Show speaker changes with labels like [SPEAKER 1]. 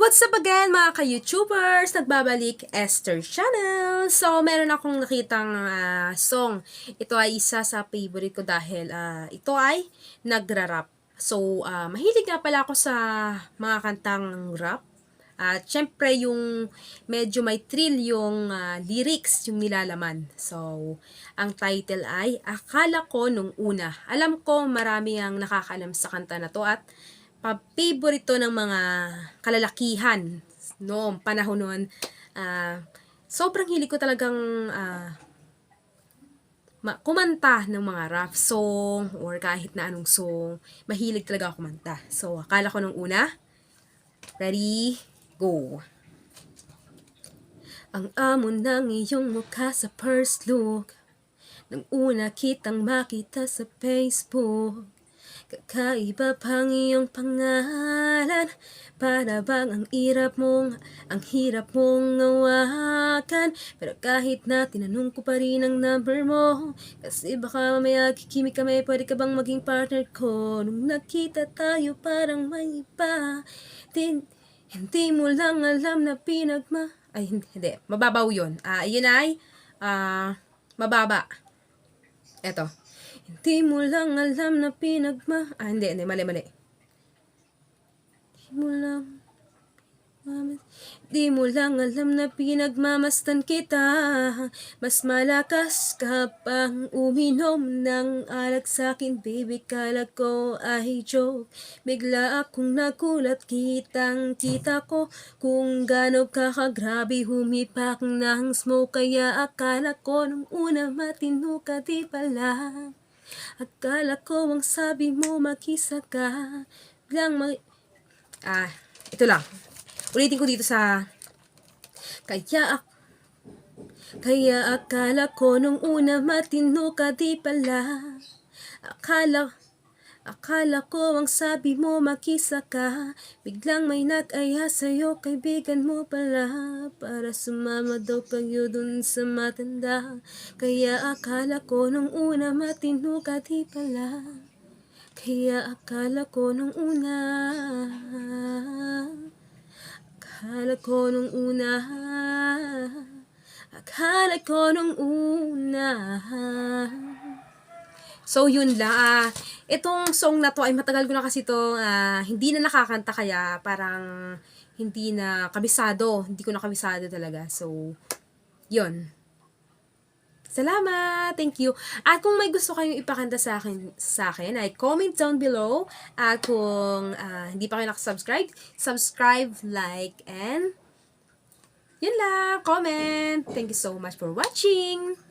[SPEAKER 1] What's up again mga ka-YouTubers? Nagbabalik Esther Channel. So, meron akong nakitang ah, song. Ito ay isa sa favorite ko dahil ah, ito ay nagra-rap. So, ah, mahilig nga pala ako sa mga kantang rap. At syempre yung medyo may thrill yung ah, lyrics, yung nilalaman. So, ang title ay Akala ko nung una. Alam ko marami ang nakakaalam sa kanta na to at pa-favorite to ng mga kalalakihan noong panahon noon. Ah, sobrang hilig ko talagang ah, ma- kumanta ng mga rap song or kahit na anong song. Mahilig talaga ako kumanta. So, akala ko nung una, ready, go. Ang amon ng iyong mukha sa first look Nang una kitang makita sa Facebook Kakaiba pang iyong pangalan. Para bang ang hirap mong Ang hirap mong ngawakan Pero kahit na tinanong ko pa rin ang number mo Kasi baka mamaya kikimik kami Pwede ka bang maging partner ko? Nung nakita tayo parang may iba. Din, Hindi mo lang alam na pinagma Ay hindi, hindi. mababaw yun. Ah, yun ay ah, Mababa. Eto hindi mo lang alam na pinagma... Ah, hindi, hindi. Mali, mali. Hindi mo lang... Di mo lang alam na pinagmamastan kita Mas malakas ka pang uminom ng alak sa'kin Baby, kala ko ay joke Bigla akong nagulat kitang kita ko Kung gaano ka kagrabe humipak ng smoke Kaya akala ko nung una matino ka di pala Akala ko ang sabi mo makisa ka Biglang mag... Ah, ito lang. Ulitin ko dito sa... Kaya ak... Kaya akala ko nung una matino ka di pala Akala... Akala ko ang sabi mo makisa ka. Biglang may nag-aya sa'yo kaibigan mo pala. Para sumama daw kayo dun sa matanda. Kaya akala ko nung una matino ka di pala. Kaya akala ko nung una. Akala ko nung una. Akala ko nung una So, yun lang. Ah, itong song na to ay matagal ko na kasi to ah, hindi na nakakanta kaya parang hindi na kabisado. Hindi ko na kabisado talaga. So, yun. Salamat! Thank you. At kung may gusto kayong ipakanta sa akin, sa akin ay comment down below. At kung ah, hindi pa kayo nakasubscribe, subscribe, like, and yun lang. Comment! Thank you so much for watching!